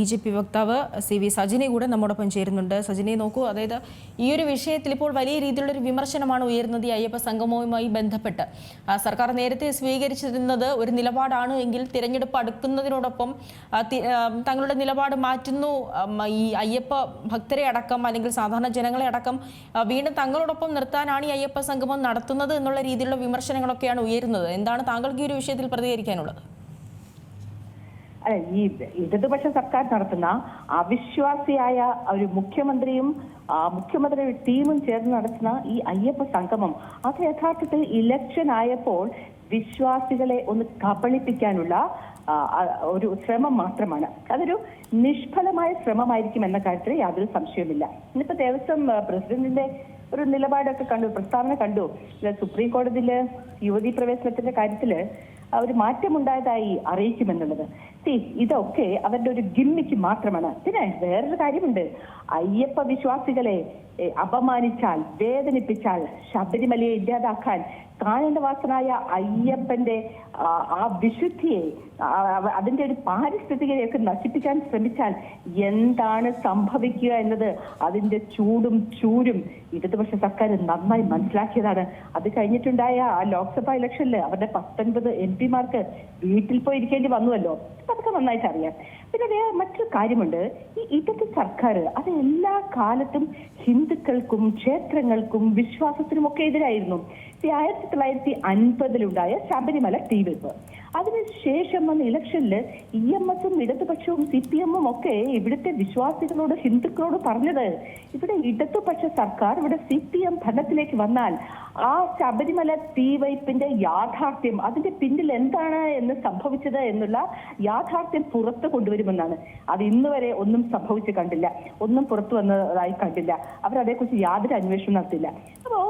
B J P വക്താവ് C V Sajini കൂടെ നമ്മോടൊപ്പം ചേരുന്നുണ്ട്. സജിനി നോക്കൂ അതായത് ഈ ഒരു വിഷയത്തിൽ ഇപ്പോൾ വലിയ രീതിയിലുള്ള ഒരു വിമർശനമാണ് ഉയരുന്നത് ഈ അയ്യപ്പ സംഗമവുമായി ബന്ധപ്പെട്ട്. സർക്കാർ നേരത്തെ സ്വീകരിച്ചിരുന്നത് ഒരു നിലപാടാണ് എങ്കിൽ തിരഞ്ഞെടുപ്പ് അടുക്കുന്നതിനോടൊപ്പം തങ്ങളുടെ നിലപാട് മാറ്റുന്നു. ഈ അയ്യപ്പ ഭക്തരെ അടക്കം അല്ലെങ്കിൽ സാധാരണ ജനങ്ങളെ അടക്കം വീണ്ടും തങ്ങളോടൊപ്പം നിർത്താനാണ് ഈ അയ്യപ്പ സംഗമം നടത്തുന്നത് എന്നുള്ള രീതിയിലുള്ള വിമർശനങ്ങളൊക്കെയാണ് ഉയരുന്നത്. എന്താണ് താങ്കൾക്ക് ഈ ഒരു വിഷയത്തിൽ പ്രതികരിക്കാനുള്ളത്? അല്ല ഈ ഇടതുപക്ഷ സർക്കാർ നടത്തുന്ന അവിശ്വാസിയായ ഒരു മുഖ്യമന്ത്രിയും മുഖ്യമന്ത്രിയുടെ ടീമും ചേർന്ന് നടത്തുന്ന ഈ അയ്യപ്പ സംഗമം അത് യഥാർത്ഥത്തിൽ ഇലക്ഷൻ ആയപ്പോൾ വിശ്വാസികളെ ഒന്ന് കബളിപ്പിക്കാനുള്ള ഒരു ശ്രമം മാത്രമാണ്. അതൊരു നിഷ്ഫലമായ ശ്രമമായിരിക്കും എന്ന കാര്യത്തിൽ യാതൊരു സംശയവുമില്ല. ഇന്നിപ്പോ ദേവസ്വം പ്രസിഡന്റിന്റെ ഒരു നിലപാടൊക്കെ കണ്ടു പ്രസ്താവന കണ്ടു. സുപ്രീം കോടതിയിൽ യുവതി പ്രവേശനത്തിന്റെ കാര്യത്തിൽ ഒരു മാറ്റമുണ്ടായതായി അറിയിക്കുമെന്നുള്ളത്. സി ഇതൊക്കെ അവരുടെ ഒരു ഗിമ്മിക്ക് മാത്രമാണ്. പിന്നെ വേറൊരു കാര്യമുണ്ട്. അയ്യപ്പ വിശ്വാസികളെ അപമാനിച്ചാൽ വേദനിപ്പിച്ചാൽ ശബരിമലയെ ഇല്ലാതാക്കാൻ കാനനവാസനായ അയ്യപ്പന്റെ ആ, വിശുദ്ധിയെ അതിന്റെ ഒരു പാരിസ്ഥിതികയൊക്കെ നശിപ്പിക്കാൻ ശ്രമിച്ചാൽ എന്താണ് സംഭവിക്കുക എന്നത് അതിന്റെ ചൂടും ചൂരും ഇടതുപക്ഷ സർക്കാർ നന്നായി മനസ്സിലാക്കിയതാണ്. അത് കഴിഞ്ഞിട്ടുണ്ടായ ആ ലോക്സഭാ ഇലക്ഷനിൽ അവരുടെ പത്തൊൻപത് എം പിമാർക്ക് വീട്ടിൽ പോയി ഇരിക്കേണ്ടി വന്നുവല്ലോ അതൊക്കെ നന്നായിട്ട് അറിയാം. പിന്നെ വേറെ മറ്റൊരു കാര്യമുണ്ട്. ഈ ഇടത് സർക്കാർ അത് എല്ലാ കാലത്തും ഹിന്ദുക്കൾക്കും ക്ഷേത്രങ്ങൾക്കും വിശ്വാസത്തിനും ഒക്കെ എതിരായിരുന്നു. ആയിരത്തി തൊള്ളായിരത്തി അൻപതിലുണ്ടായ ശബരിമല തീവെപ്പ് അതിനുശേഷം വന്ന ഇലക്ഷനിൽ ഇ എം എസും ഇടതുപക്ഷവും സി പി എമ്മും ഒക്കെ ഇവിടുത്തെ വിശ്വാസികളോട് ഹിന്ദുക്കളോട് പറഞ്ഞത് ഇവിടെ ഇടതുപക്ഷ സർക്കാർ ഇവിടെ സി പി എം ഭരണത്തിലേക്ക് വന്നാൽ ആ ശബരിമല തീവയ്പിന്റെ യാഥാർത്ഥ്യം അതിന്റെ പിന്നിൽ എന്താണ് എന്ന് സംഭവിച്ചത് എന്നുള്ള യാഥാർത്ഥ്യം പുറത്തു കൊണ്ടുവരുമെന്നാണ്. അത് ഇന്ന് വരെ ഒന്നും സംഭവിച്ചു കണ്ടില്ല. ഒന്നും പുറത്തു വന്നതായി കണ്ടില്ല. അവർ അതേക്കുറിച്ച് യാതൊരു അന്വേഷണം നടത്തില്ല അപ്പോ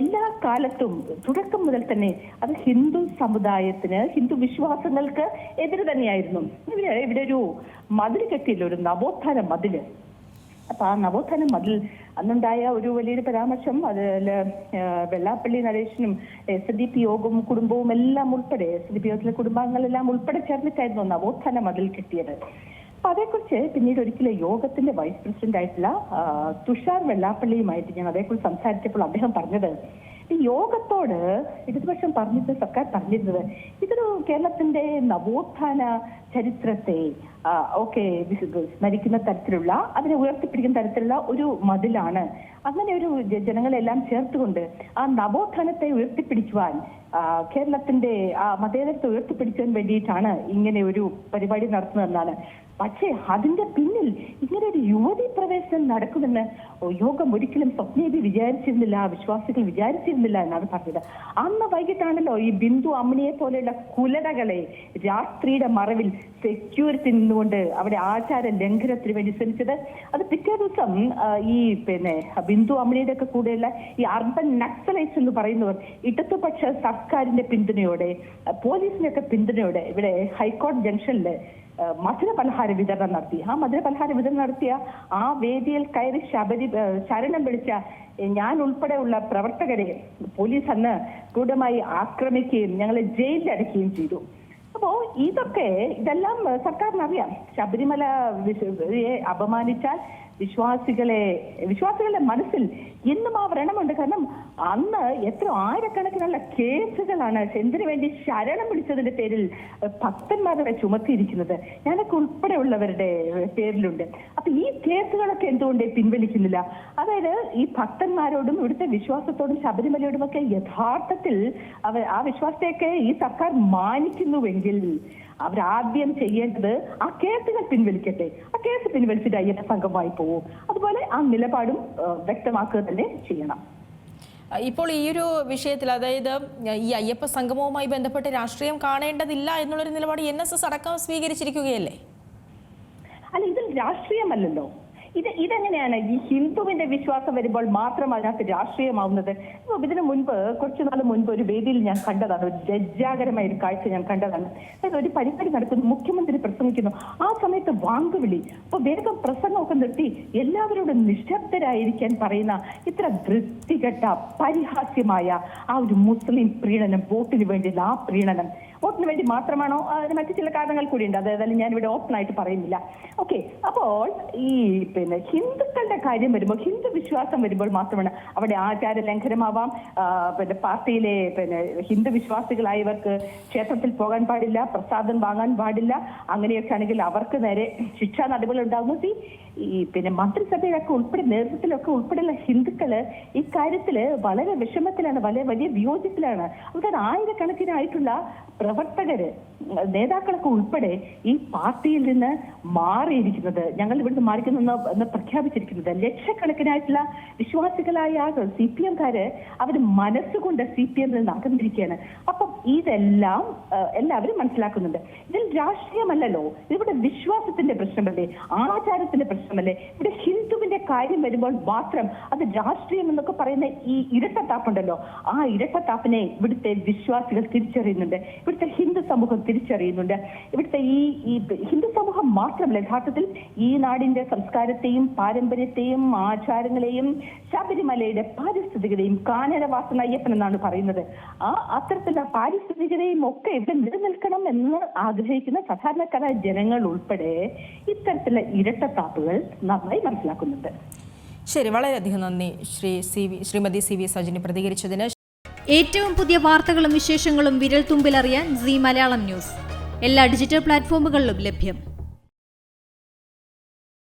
എല്ലാ കാലത്തും തുടക്കം മുതൽ തന്നെ അത് ഹിന്ദു സമുദായത്തിന് ഹിന്ദു വിശ്വാസങ്ങൾക്ക് എതിര് തന്നെയായിരുന്നു. ഇവിടെ ഇവിടെ ഒരു മതിൽ കെട്ടിയില്ല ഒരു നവോത്ഥാന മതിൽ. അപ്പൊ ആ നവോത്ഥാന മതിൽ അന്നുണ്ടായ ഒരു വലിയൊരു പരാമർശം അതിൽ വെള്ളാപ്പള്ളി നരേശനും എസ് ഡി പി യോഗവും കുടുംബവും എല്ലാം ഉൾപ്പെടെ എസ് ഡി പി യോഗത്തിലെ കുടുംബാംഗങ്ങളെല്ലാം ഉൾപ്പെടെ ചേർന്നിട്ടായിരുന്നു നവോത്ഥാന മതിൽ കിട്ടിയത്. അപ്പൊ അതേക്കുറിച്ച് പിന്നീട് ഒരിക്കലും യോഗത്തിന്റെ വൈസ് പ്രസിഡന്റ് ആയിട്ടുള്ള തുഷാർ വെള്ളാപ്പള്ളിയുമായിട്ട് ഞാൻ അതേക്കുറിച്ച് സംസാരിച്ചപ്പോൾ അദ്ദേഹം പറഞ്ഞത് യോഗത്തോട് ഇടതുപക്ഷം പറഞ്ഞിട്ട് സർക്കാർ പറഞ്ഞിരുന്നത്. ഇതൊരു കേരളത്തിന്റെ നവോത്ഥാന ചരിത്രത്തെ ഓക്കെ സ്മരിക്കുന്ന തരത്തിലുള്ള അതിനെ ഉയർത്തിപ്പിടിക്കുന്ന തരത്തിലുള്ള ഒരു മതിലാണ്. അങ്ങനെ ഒരു ജനങ്ങളെല്ലാം ചേർത്തുകൊണ്ട് ആ നവോത്ഥാനത്തെ ഉയർത്തിപ്പിടിക്കുവാൻ കേരളത്തിന്റെ ആ മതേതരത്തെ ഉയർത്തിപ്പിടിക്കാൻ വേണ്ടിയിട്ടാണ് ഇങ്ങനെ ഒരു പരിപാടി നടത്തുന്നതെന്നാണ്. പക്ഷേ അതിന്റെ പിന്നിൽ ഇങ്ങനെ ഒരു യുവതി പ്രവേശനം നടക്കുമെന്ന് യോഗം ഒരിക്കലും സ്വപ്നേബി വിചാരിച്ചിരുന്നില്ല വിശ്വാസികൾ വിചാരിച്ചിരുന്നില്ല എന്നാണ് പറഞ്ഞത്. അന്ന് വൈകിട്ടാണല്ലോ ഈ ബിന്ദു അമ്മിണിയെ പോലെയുള്ള കുലടകളെ രാത്രിയുടെ മറവിൽ സെക്യൂരിറ്റി നിന്നുകൊണ്ട് അവിടെ ആചാര ലംഘനത്തിന് വേണ്ടി ശ്രമിച്ചത്. അത് പിറ്റേ ദിവസം ഈ പിന്നെ ബിന്ദു അമ്മിണിയുടെ ഒക്കെ കൂടെയുള്ള ഈ അർബൻ നക്സലൈസ് എന്ന് പറയുന്നവർ ഇടതുപക്ഷ സർക്കാരിന്റെ പിന്തുണയോടെ പോലീസിന്റെ ഒക്കെ പിന്തുണയോടെ ഇവിടെ ഹൈക്കോടതി ജംഗ്ഷനിൽ ഏഹ് മധുര പലഹാര വിതരണം നടത്തി. ആ മധുര പലഹാര വിതരണം നടത്തിയ ആ വേദിയിൽ കയറി ശബരി ശരണം വിളിച്ച ഞാൻ ഉൾപ്പെടെയുള്ള പ്രവർത്തകരെ പോലീസ് അന്ന് ക്രൂരമായി ആക്രമിക്കുകയും ഞങ്ങളെ ജയിലിൽ അടയ്ക്കുകയും ചെയ്തു. അപ്പോ ഇതൊക്കെ ഇതെല്ലാം സർക്കാരിനറിയാം. ശബരിമല അപമാനിച്ചാൽ വിശ്വാസികളെ വിശ്വാസികളുടെ മനസ്സിൽ ഇന്നും ആ വ്രണമുണ്ട്. കാരണം അന്ന് എത്ര ആയിരക്കണക്കിനുള്ള കേസുകളാണ് എന്തിനു വേണ്ടി ശരണം വിളിച്ചതിന്റെ പേരിൽ ഭക്തന്മാരെ ചുമത്തിയിരിക്കുന്നത്. ഞാനൊക്കെ ഉൾപ്പെടെയുള്ളവരുടെ പേരിലുണ്ട്. അപ്പൊ ഈ കേസുകളൊക്കെ എന്തുകൊണ്ട് പിൻവലിക്കുന്നില്ല? അതായത് ഈ ഭക്തന്മാരോടും ഇവിടുത്തെ വിശ്വാസത്തോടും ശബരിമലയോടും ഒക്കെ യഥാർത്ഥത്തിൽ അവർ ആ വിശ്വാസത്തെയൊക്കെ ഈ സർക്കാർ മാനിക്കുന്നുവെങ്കിൽ അവരാദ്യം ചെയ്യേണ്ടത് ആ കേസിനെ പിൻവലിക്കട്ടെ. ആ കേസ് പിൻവലിച്ചിട്ട് അയ്യന്റെ സംഘമായി പോവും. അതുപോലെ ആ നിലപാടും വ്യക്തമാക്കുക തന്നെ ചെയ്യണം. ഇപ്പോൾ ഈ ഒരു വിഷയത്തിൽ അതായത് ഈ അയ്യപ്പ സംഗമവുമായി ബന്ധപ്പെട്ട് രാഷ്ട്രീയം കാണേണ്ടതില്ല എന്നുള്ളൊരു നിലപാട് എൻ എസ് എസ് അടക്കം സ്വീകരിച്ചിരിക്കുകയല്ലേ? അല്ല ഇതിൽ രാഷ്ട്രീയമല്ലല്ലോ. ഇത് ഇതെങ്ങനെയാണ് ഈ ഹിന്ദുവിന്റെ വിശ്വാസം വരുമ്പോൾ മാത്രം അതിനകത്ത് രാഷ്ട്രീയമാവുന്നത്? ഇതിനു മുൻപ് കുറച്ചു നാൾ മുൻപ് ഒരു വേദിയിൽ ഞാൻ കണ്ടതാണ്. ഒരു ലജ്ജാകരമായ ഒരു കാഴ്ച ഞാൻ കണ്ടതാണ്. അതായത് ഒരു പരിപാടി നടക്കുന്നു. മുഖ്യമന്ത്രി പ്രസംഗിക്കുന്നു. ആ സമയത്ത് വാങ്കുവിളി അപ്പൊ വേഗം പ്രസംഗമൊക്കെ നിർത്തി എല്ലാവരോടും നിശബ്ദരായിരിക്കാൻ പറയുന്ന ഇത്ര വൃത്തികെട്ട പരിഹാസ്യമായ ആ ഒരു മുസ്ലിം പ്രീണനം വോട്ടിന് വേണ്ടിയുള്ള ആ പ്രീണനം. വോട്ടിന് വേണ്ടി മാത്രമാണോ? അതിന് മറ്റു ചില കാരണങ്ങൾ കൂടിയുണ്ട്. ഉണ്ട് അതായത് ഞാൻ ഇവിടെ ഓപ്പൺ ആയിട്ട് പറയുന്നില്ല. ഓക്കെ. അപ്പോൾ ഈ പിന്നെ ഹിന്ദുക്കളുടെ കാര്യം വരുമ്പോൾ ഹിന്ദു വിശ്വാസം വരുമ്പോൾ മാത്രമാണ് അവിടെ ആചാര ലംഘനമാവാം. പിന്നെ പാർട്ടിയിലെ പിന്നെ ഹിന്ദു വിശ്വാസികളായവർക്ക് ക്ഷേത്രത്തിൽ പോകാൻ പാടില്ല പ്രസാദം വാങ്ങാൻ പാടില്ല. അങ്ങനെയൊക്കെ ആണെങ്കിൽ അവർക്ക് നേരെ ശിക്ഷാ നടപടികൾ ഉണ്ടാകുന്നു ഈ പിന്നെ മന്ത്രിസഭയിലൊക്കെ ഉൾപ്പെടെ നേതൃത്വത്തിലൊക്കെ ഉൾപ്പെടെയുള്ള ഹിന്ദുക്കൾ ഈ കാര്യത്തിൽ വളരെ വിഷമത്തിലാണ് വളരെ വലിയ വിയോജിപ്പിലാണ്. അവർക്ക് ആയിരക്കണക്കിനായിട്ടുള്ള പ്രവർത്തകര് നേതാക്കളൊക്കെ ഉൾപ്പെടെ ഈ പാർട്ടിയിൽ നിന്ന് മാറിയിരിക്കുന്നത് ഞങ്ങൾ ഇവിടുന്ന് മാറിക്കുന്നു എന്ന് പ്രഖ്യാപിച്ചിരിക്കുന്നത്. ലക്ഷക്കണക്കിനായിട്ടുള്ള വിശ്വാസികളായ സി പി എംകാര് അവർ മനസ്സുകൊണ്ട് സി പി എമ്മിൽ നിന്ന് അകന്നിരിക്കുകയാണ്. അപ്പം ഇതെല്ലാം എല്ലാവരും മനസ്സിലാക്കുന്നുണ്ട്. ഇതിൽ രാഷ്ട്രീയമല്ലല്ലോ ഇവിടെ വിശ്വാസത്തിന്റെ പ്രശ്നമല്ലേ? ആചാരത്തിന്റെ പ്രശ്നമല്ലേ ഇവിടെ ഹിന്ദുവിന്റെ കാര്യം വരുമ്പോൾ മാത്രം അത് രാഷ്ട്രീയം എന്നൊക്കെ പറയുന്ന ഈ ഇരട്ടത്താപ്പുണ്ടല്ലോ. ആ ഇരട്ടത്താപ്പിനെ ഇവിടുത്തെ വിശ്വാസികൾ തിരിച്ചറിയുന്നുണ്ട്. ഇവിടുത്തെ ഹിന്ദു സമൂഹം തിരിച്ചറിയുന്നുണ്ട്. ഇവിടുത്തെ ഈ ഈ ഹിന്ദു സമൂഹം മാത്രമല്ല യഥാർത്ഥത്തിൽ ഈ നാടിന്റെ സംസ്കാരത്തെയും പാരമ്പര്യത്തെയും ആചാരങ്ങളെയും ശബരിമലയുടെ പാരിസ്ഥിതികതയും കാനനവാസന അയ്യപ്പൻ എന്നാണ് പറയുന്നത്. ആ അത്തരത്തിലുള്ള പാരിസ്ഥിതികതയും ഒക്കെ ഇവിടെ നിലനിൽക്കണം എന്ന് ആഗ്രഹിക്കുന്ന സാധാരണക്കാരായ ജനങ്ങൾ ഉൾപ്പെടെ ഇത്തരത്തിലുള്ള ഇരട്ടത്താപ്പുകൾ നന്നായി മനസ്സിലാക്കുന്നുണ്ട്. ശരി വളരെയധികം നന്ദി Shri C V Shrimati C V Sajini പ്രതികരിച്ചതിന്. ഏറ്റവും പുതിയ വാർത്തകളും വിശേഷങ്ങളും വിരൽ തുമ്പിലറിയാൻ സി മലയാളം ന്യൂസ്. എല്ലാ ഡിജിറ്റൽ പ്ലാറ്റ്ഫോമുകളിലും ലഭ്യം.